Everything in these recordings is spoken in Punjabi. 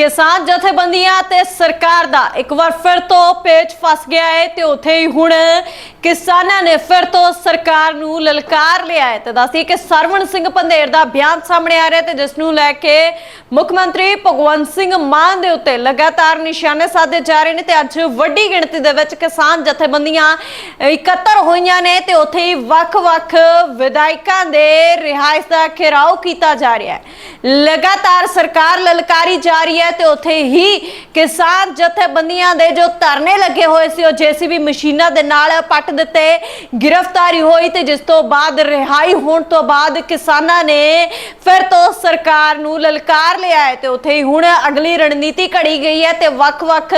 ਕਿਸਾਨ ਜਥੇਬੰਦੀਆਂ ਤੇ ਸਰਕਾਰ ਦਾ। ਇੱਕ ਵਾਰ ਫਿਰ ਤੋਂ ਪੇਚ ਫਸ ਗਿਆ ਹੈ ਤੇ ਉੱਥੇ ਹੀ ਹੁਣ ਕਿਸਾਨਾਂ ਨੇ ਫਿਰ ਤੋਂ ਸਰਕਾਰ ਨੂੰ ਲਲਕਾਰ ਲਿਆ ਹੈ ਤੇ ਦੱਸਦੀ ਕਿ ਸਰਵਣ ਸਿੰਘ ਪੰਧੇਰ ਦਾ ਬਿਆਨ ਸਾਹਮਣੇ ਆ ਰਿਹਾ ਤੇ ਜਿਸ ਨੂੰ ਲੈ ਕੇ ਮੁੱਖ ਮੰਤਰੀ ਭਗਵੰਤ ਸਿੰਘ ਮਾਨ ਦੇ ਉੱਤੇ ਲਗਾਤਾਰ ਨਿਸ਼ਾਨੇ ਸਾਧੇ ਜਾ ਰਹੇ ਨੇ ਤੇ ਅੱਜ ਵੱਡੀ ਗਿਣਤੀ ਦੇ ਵਿੱਚ ਕਿਸਾਨ ਜਥੇਬੰਦੀਆਂ ਇਕੱਤਰ ਹੋਈਆਂ ਨੇ ਤੇ ਉੱਥੇ ਹੀ ਵੱਖ-ਵੱਖ ਵਿਧਾਇਕਾਂ ਦੇ ਰਿਹਾਇਸ਼ ਦਾ ਘਿਰਾਓ ਕੀਤਾ ਜਾ ਰਿਹਾ ਹੈ ਲਗਾਤਾਰ ਸਰਕਾਰ ਲਲਕਾਰੀ ਜਾ ਰਹੀ ਹੈ ਤੇ ਉੱਥੇ ਹੀ ਕਿਸਾਨ ਜਥੇਬੰਦੀਆਂ ਦੇ ਜੋ ਧਰਨੇ ਲੱਗੇ ਹੋਏ ਸੀ, ਉਹ ਜੀਸੀਬੀ ਮਸ਼ੀਨਾਂ ਦੇ ਨਾਲ ਪੱਟ ਦਿੱਤੇ, ਗ੍ਰਿਫਤਾਰੀ ਹੋਈ ਤੇ ਜਿਸ ਤੋਂ ਬਾਅਦ ਰਿਹਾਈ ਹੋਣ ਤੋਂ ਬਾਅਦ ਕਿਸਾਨਾਂ ਨੇ ਫਿਰ ਤੋਂ ਸਰਕਾਰ ਨੂੰ ਲਲਕਾਰ ਲਿਆ ਹੈ ਤੇ ਉੱਥੇ ਹੀ ਹੁਣ ਅਗਲੀ ਰਣਨੀਤੀ ਘੜੀ ਗਈ ਹੈ ਤੇ ਵੱਖ-ਵੱਖ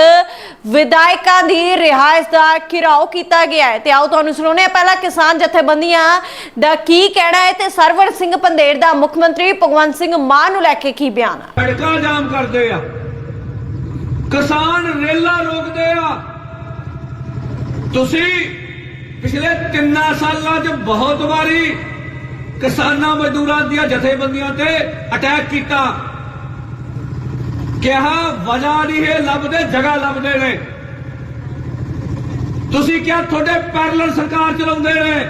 ਵਿਧਾਇਕਾਂ ਦੀ ਰਿਹਾਇਸ਼ ਦਾ ਘਿਰਾਓ ਕੀਤਾ ਗਿਆ ਹੈ। ਤੇ ਆਓ ਤੁਹਾਨੂੰ ਸੁਣਾਉਣੇ ਹਾਂ, ਪਹਿਲਾਂ ਕਿਸਾਨ ਜਥੇਬੰਦੀਆਂ ਦਾ ਕੀ ਕਹਿਣਾ ਹੈ ਤੇ ਸਰਵਰ ਸਿੰਘ ਪੰਧੇਰ ਦਾ ਮੁੱਖ ਮੰਤਰੀ ਭਗਵੰਤ ਸਿੰਘ ਮਾਨ ਨੂੰ ਲੈ ਕੇ ਕੀ ਬਿਆਨ ਹੈ ਸੜਕਾਂ ਜਾਮ ਕਰਦੇ ਆ। ਕਿਸਾਨ ਰੇਲਾ ਰੋਕਦੇ ਆ। ਤੁਸੀਂ ਪਿਛਲੇ 3 ਸਾਲਾਂ 'ਚ ਬਹੁਤ ਵਾਰੀ ਕਿਸਾਨਾਂ ਮਜ਼ਦੂਰਾਂ ਦੀਆਂ ਜਥੇਬੰਦੀਆਂ ਤੇ ਅਟੈਕ ਕੀਤਾ। ਕਿਹਾ, ਵਜ੍ਹਾ ਨਹੀਂ, ਇਹ ਲੱਭਦੇ, ਜਗ੍ਹਾ ਲੱਭਦੇ ਨੇ। ਤੁਸੀਂ ਕਿਹਾ, ਤੁਹਾਡੇ ਪੈਰਲਲ ਸਰਕਾਰ ਚਲਾਉਂਦੇ ਨੇ।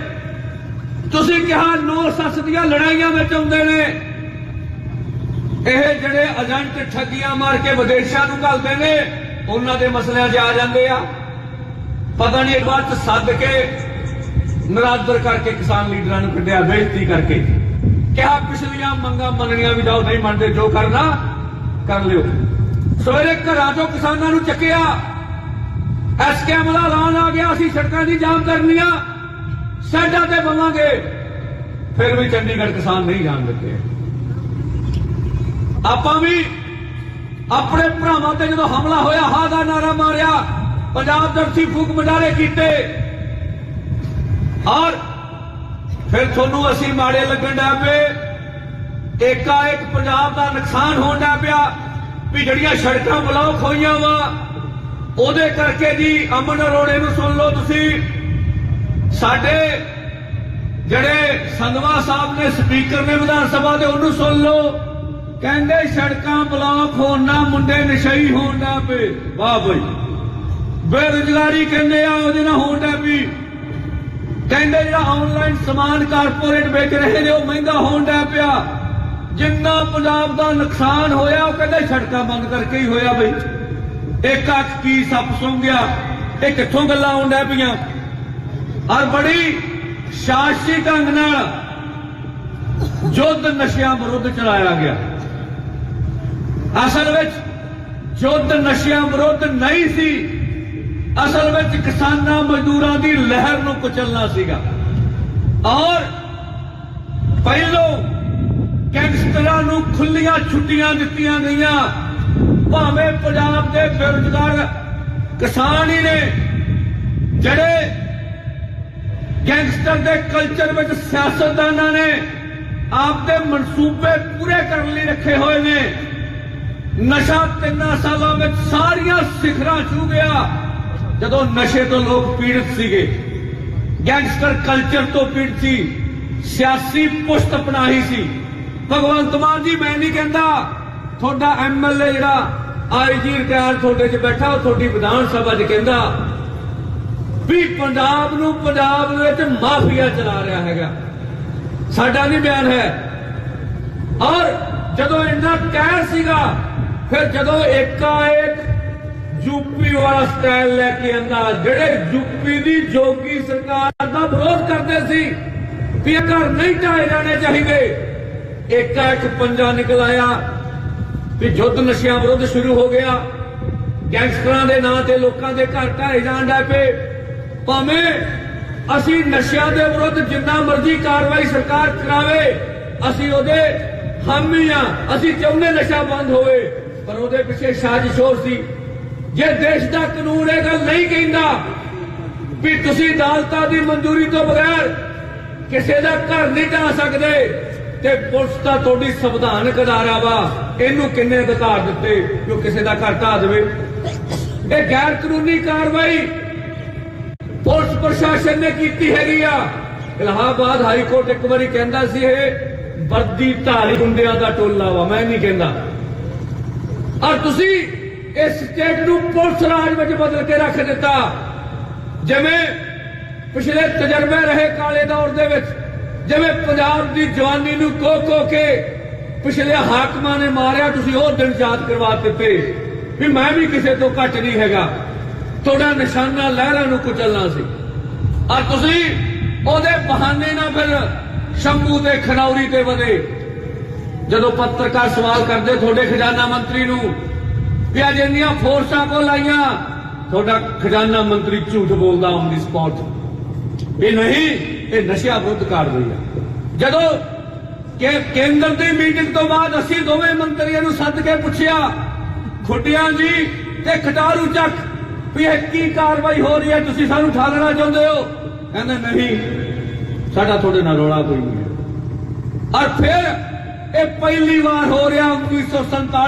ਤੁਸੀਂ ਕਿਹਾ, ਨੌ ਸੱਸ ਦੀਆਂ ਲੜਾਈਆਂ ਵਿੱਚ ਆਉਂਦੇ ਨੇ। ਇਹ ਜਿਹੜੇ ਏਜੰਟ ਠੱਗੀਆਂ ਮਾਰ ਕੇ ਵਿਦੇਸ਼ਾਂ ਨੂੰ ਘੱਲਦੇ ਨੇ, ਉਹਨਾਂ ਦੇ ਮਸਲਿਆਂ 'ਚ ਆ ਜਾਂਦੇ ਆ। ਪਤਾ ਨਹੀਂ ਇਹ ਬਾਤ ਸੱਦ ਕੇ ਨਰਾਦਰ ਕਰਕੇ ਕਿਸਾਨ ਲੀਡਰਾਂ ਨੂੰ ਕੱਢਿਆ ਬੇਇੱਜ਼ਤੀ ਕਰਕੇ। ਕਿਹਾ, ਪਿਛਲੀਆਂ ਮੰਗਾਂ ਮੰਨਣੀਆਂ ਵੀ ਜਾਓ ਨਹੀਂ ਮੰਨਦੇ, ਜੋ ਕਰਨਾ, ਕਰ ਲਿਓ। ਸਵੇਰੇ ਘਰਾਂ ਤੋਂ ਕਿਸਾਨਾਂ ਨੂੰ ਚੱਕਿਆ। ਐਸਕੇਐਮ ਦਾ ਐਲਾਨ ਆ ਗਿਆ, ਅਸੀਂ ਸੜਕਾਂ ਦੀ ਜਾਮ ਕਰਨੀਆਂ ਸਾਡਾ ਤੇ ਬਵਾਂਗੇ ਫਿਰ ਵੀ ਚੰਡੀਗੜ੍ਹ ਕਿਸਾਨ ਨਹੀਂ ਜਾਣ ਦਿੱਤੇ। ਆਪਾਂ ਵੀ ਆਪਣੇ ਭਰਾਵਾਂ ਤੇ ਜਦੋਂ ਹਮਲਾ ਹੋਇਆ, ਹਾ ਦਾ ਨਾਰਾ ਮਾਰਿਆ, ਪੰਜਾਬ ਦਰਸੀ ਫੂਕ ਮਜ਼ਾਰੇ ਕੀਤੇ। ਔਰ ਫਿਰ ਤੁਹਾਨੂੰ ਅਸੀਂ ਮਾੜੇ ਲੱਗਣ ਲੱਗ ਪਏ। ਏਕਾ ਇੱਕ ਪੰਜਾਬ ਦਾ ਨੁਕਸਾਨ ਹੋਣ ਲੱਗ ਪਿਆ ਵੀ ਜਿਹੜੀਆਂ ਸੜਕਾਂ ਬਲੌਕ ਹੋਈਆਂ ਵਾ, ਉਹਦੇ ਕਰਕੇ ਜੀ ਅਮਨ ਅਰੋੜੇ ਨੂੰ ਸੁਣ ਲਓ ਤੁਸੀਂ। ਸਾਡੇ ਜਿਹੜੇ ਸੰਧਵਾ ਸਾਹਿਬ ਨੇ ਸਪੀਕਰ ਨੇ ਵਿਧਾਨ ਸਭਾ ਦੇ, ਉਹਨੂੰ ਸੁਣ ਲਓ। ਕਹਿੰਦੇ ਸੜਕਾਂ ਬਲੌਕ ਹੋਣ ਨਾ ਮੁੰਡੇ ਨਸ਼ਈ ਹੋਣ ਨਾ ਪਏ ਵਾਹ ਬਈ। ਬੇਰੁਜ਼ਗਾਰੀ ਕਹਿੰਦੇ ਆ, ਉਹਦੇ ਨਾਲ ਹੋਣ ਦਾ ਵੀ। ਕਹਿੰਦੇ ਜਿਹੜਾ ਆਨਲਾਈਨ ਸਮਾਨ ਕਾਰਪੋਰੇਟ ਵੇਚ ਰਹੇ ਨੇ, ਉਹ ਮਹਿੰਗਾ ਹੋਣ ਦਾ ਪਿਆ। ਜਿੰਨਾ ਪੰਜਾਬ ਦਾ ਨੁਕਸਾਨ ਹੋਇਆ, ਉਹ ਕਹਿੰਦੇ ਸੜਕਾਂ ਬੰਦ ਕਰਕੇ ਹੀ ਹੋਇਆ ਬਈ। ਇੱਕ ਅੱਖ ਕੀ ਸੱਪ ਸੁੰਘ ਗਿਆ, ਇਹ ਕਿੱਥੋਂ ਗੱਲਾਂ ਆਉਣ ਡੈ ਪਈਆਂ? ਔਰ ਬੜੀ ਸ਼ਾਸ਼ੀ ਢੰਗ ਨਾਲ ਯੁੱਧ ਨਸ਼ਿਆਂ ਵਿਰੁੱਧ ਚਲਾਇਆ ਗਿਆ। ਅਸਲ ਵਿੱਚ ਯੁੱਧ ਨਸ਼ਿਆਂ ਵਿਰੁੱਧ ਨਹੀਂ ਸੀ। ਅਸਲ ਵਿੱਚ ਕਿਸਾਨਾਂ ਮਜ਼ਦੂਰਾਂ ਦੀ ਲਹਿਰ ਨੂੰ ਕੁਚਲਣਾ ਸੀਗਾ। ਔਰ ਪਹਿਲੋਂ ਗੈਂਗਸਟਰਾਂ ਨੂੰ ਖੁੱਲੀਆਂ ਛੁੱਟੀਆਂ ਦਿੱਤੀਆਂ ਗਈਆਂ। ਭਾਵੇਂ ਪੰਜਾਬ ਦੇ ਬੇਰੁਜ਼ਗਾਰ ਕਿਸਾਨ ਹੀ ਨੇ, ਜਿਹੜੇ ਗੈਂਗਸਟਰ ਦੇ ਕਲਚਰ ਵਿੱਚ ਸਿਆਸਤਦਾਨਾਂ ਨੇ ਆਪਦੇ ਮਨਸੂਬੇ ਪੂਰੇ ਕਰਨ ਲਈ ਰੱਖੇ ਹੋਏ ਨੇ। ਨਸ਼ਾ ਤਿੰਨਾਂ ਸਾਲਾਂ ਵਿੱਚ ਸਾਰੀਆਂ ਸਿਖਰਾਂ ਛੂ ਗਿਆ ਜਦੋਂ ਨਸ਼ੇ ਤੋਂ ਲੋਕ ਪੀੜਤ ਸੀਗੇ ਗੈਂਗਸਟਰ ਕਲਚਰ ਤੋਂ ਪੀੜਤ ਸੀ ਸਿਆਸੀ ਪੁਸ਼ਤ ਅਪਣਾਈ ਸੀ ਭਗਵੰਤ ਮਾਨ ਜੀ ਮੈਂ ਨਹੀਂ ਕਹਿੰਦਾ ਤੁਹਾਡਾ ਐਮਐਲਏ ਜਿਹੜਾ ਆਈਜੀ ਰਿਟਾਇਰ ਤੁਹਾਡੇ 'ਚ ਬੈਠਾ ਉਹ ਤੁਹਾਡੀ ਵਿਧਾਨ ਸਭਾ 'ਚ ਕਹਿੰਦਾ ਵੀ ਪੰਜਾਬ ਨੂੰ ਪੰਜਾਬ ਵਿੱਚ ਮਾਫੀਆ ਚਲਾ ਰਿਹਾ ਹੈਗਾ ਸਾਡਾ ਨਹੀਂ ਬਿਆਨ ਹੈ ਔਰ ਜਦੋਂ ਇੰਨਾ ਕਹਿਰ ਸੀਗਾ ਫਿਰ ਜਦੋਂ ਏਕਾ ਇੱਕ ਯੂਪੀ ਵਾਲਾ ਸਟਾਈਲ ਲੈ ਕੇ ਆਂਦਾ, ਜਿਹੜੇ ਯੂਪੀ ਦੀ ਜੋਗੀ ਸਰਕਾਰ ਦਾ ਵਿਰੋਧ ਕਰਦੇ ਸੀ, ਵੀ ਇਹ ਘਰ ਨਹੀਂ ਢਾਏ ਜਾਣੇ ਚਾਹੀਦੇ। ਏਕਾ ਇੱਕ ਪੰਜਾ ਨਿਕਲ ਆਇਆ, ਵੀ ਯੁੱਧ ਨਸ਼ਿਆਂ ਵਿਰੁੱਧ ਸ਼ੁਰੂ ਹੋ ਗਿਆ। ਗੈਂਗਸਟਰਾਂ ਦੇ ਨਾਂ ਤੇ ਲੋਕਾਂ ਦੇ ਘਰ ਢਾਏ ਜਾਣ ਲੱਗ ਪਏ। ਭਾਵੇਂ ਅਸੀਂ ਨਸ਼ਿਆਂ ਦੇ ਵਿਰੁੱਧ ਜਿੰਨਾ ਮਰਜ਼ੀ ਕਾਰਵਾਈ ਸਰਕਾਰ ਕਰਾਵੇ, ਅਸੀਂ ਉਹਦੇ ਹਾਮੀ ਆ, ਅਸੀਂ ਚਾਹੁੰਦੇ ਨਸ਼ਾ ਬੰਦ ਹੋਵੇ। ਪਰ ਉਹਦੇ ਪਿੱਛੇ ਸਾਜ਼ਿਸ਼ ਹੋਰ ਸੀ। ਜੇ ਦੇਸ਼ ਦਾ ਕਾਨੂੰਨ ਇਹ ਗੱਲ ਨਹੀਂ ਕਹਿੰਦਾ ਵੀ ਤੁਸੀਂ ਅਦਾਲਤਾਂ ਦੀ ਮਨਜ਼ੂਰੀ ਤੋਂ ਬਗੈਰ ਕਿਸੇ ਦਾ ਘਰ ਨਹੀਂ ਢਾ ਸਕਦੇ, ਤੇ ਪੁਲਿਸ ਤਾਂ ਤੁਹਾਡੀ ਸੰਵਿਧਾਨਕ ਅਦਾਰਾ ਵਾ। ਇਹਨੂੰ ਕਿੰਨੇ ਅਧਿਕਾਰ ਦਿੱਤੇ ਕਿ ਕਿਸੇ ਦਾ ਘਰ ਢਾ ਦੇਵੇ? ਇਹ ਗੈਰ ਕਾਨੂੰਨੀ ਕਾਰਵਾਈ ਪੁਲਿਸ ਪ੍ਰਸ਼ਾਸਨ ਨੇ ਕੀਤੀ ਹੈਗੀ ਆ। ਇਲਾਹਾਬਾਦ ਹਾਈ ਕੋਰਟ ਇੱਕ ਵਾਰੀ ਕਹਿੰਦਾ ਸੀ ਇਹ, ਵਰਦੀ ਧਾਰੀ ਗੁੰਡਿਆਂ ਦਾ ਟੋਲਾ ਵਾ। ਮੈਂ ਨਹੀਂ ਕਹਿੰਦਾ। ਔਰ ਤੁਸੀਂ ਇਸ ਸਟੇਟ ਨੂੰ ਪੁਲਿਸ ਰਾਜ ਵਿੱਚ ਬਦਲ ਕੇ ਰੱਖ ਦਿੱਤਾ। ਜਿਵੇਂ ਪਿਛਲੇ ਤਜਰਬੇ ਰਹੇ ਕਾਲੇ ਦੌਰ ਦੇ ਵਿੱਚ, ਜਿਵੇਂ ਪੰਜਾਬ ਦੀ ਜਵਾਨੀ ਨੂੰ ਕੋ ਕੋ ਕੇ ਪਿਛਲੇ ਹਾਕਮਾਂ ਨੇ ਮਾਰਿਆ, ਤੁਸੀਂ ਉਹ ਦਿਨ ਯਾਦ ਕਰਵਾ ਦਿੱਤੇ ਵੀ ਮੈਂ ਵੀ ਕਿਸੇ ਤੋਂ ਘੱਟ ਨਹੀਂ ਹੈਗਾ। ਤੁਹਾਡਾ ਨਿਸ਼ਾਨਾ ਲਹਿਰਾਂ ਨੂੰ ਕੁਚਲਣਾ ਸੀ। ਔਰ ਤੁਸੀਂ ਉਹਦੇ ਬਹਾਨੇ ਨਾਲ ਫਿਰ ਸ਼ੰਭੂ ਤੇ ਖਨੌਰੀ ਤੇ ਵਧੇ। ਜਦੋਂ ਪੱਤਰਕਾਰ ਸਵਾਲ ਕਰਦੇ ਤੁਹਾਡੇ ਖਜ਼ਾਨਾ ਮੰਤਰੀ ਨੂੰ ਵੀ ਅੱਜ ਇੰਨੀਆਂ ਫੋਰਸਾਂ ਕੋ ਲਾਈਆਂ ਤੁਹਾਡਾ ਖਜ਼ਾਨਾ ਮੰਤਰੀ ਝੂਠ ਬੋਲਦਾ ਔਨ ਦੀ ਸਪੌਟ ਵੀ ਨਹੀਂ, ਇਹ ਨਸ਼ਿਆਂ ਵਿਰੁੱਧ ਕਾਰਵਾਈ ਹੈ ਜਦੋਂ ਕਿ ਕੇਂਦਰ ਦੀ ਮੀਟਿੰਗ ਤੋਂ ਬਾਅਦ ਅਸੀਂ ਦੋਵੇਂ ਮੰਤਰੀਆਂ ਨੂੰ ਸੱਦ ਕੇ ਪੁੱਛਿਆ ਖੁੱਟਿਆਂ ਜੀ ਤੇ ਖਟਾਰੂ ਚੱਕ, ਵੀ ਇਹ ਕੀ ਕਾਰਵਾਈ ਹੋ ਰਹੀ ਹੈ, ਤੁਸੀਂ ਸਾਨੂੰ ਠਾਲਣਾ ਚਾਹੁੰਦੇ ਹੋ? ਕਹਿੰਦੇ, ਨਹੀਂ, ਸਾਡਾ ਤੁਹਾਡੇ ਨਾਲ ਰੌਲਾ ਕੋਈ ਨਹੀਂ ਔਰ ਫਿਰ ਇਹ ਪਹਿਲੀ ਵਾਰ ਹੋ ਰਿਹਾ 1947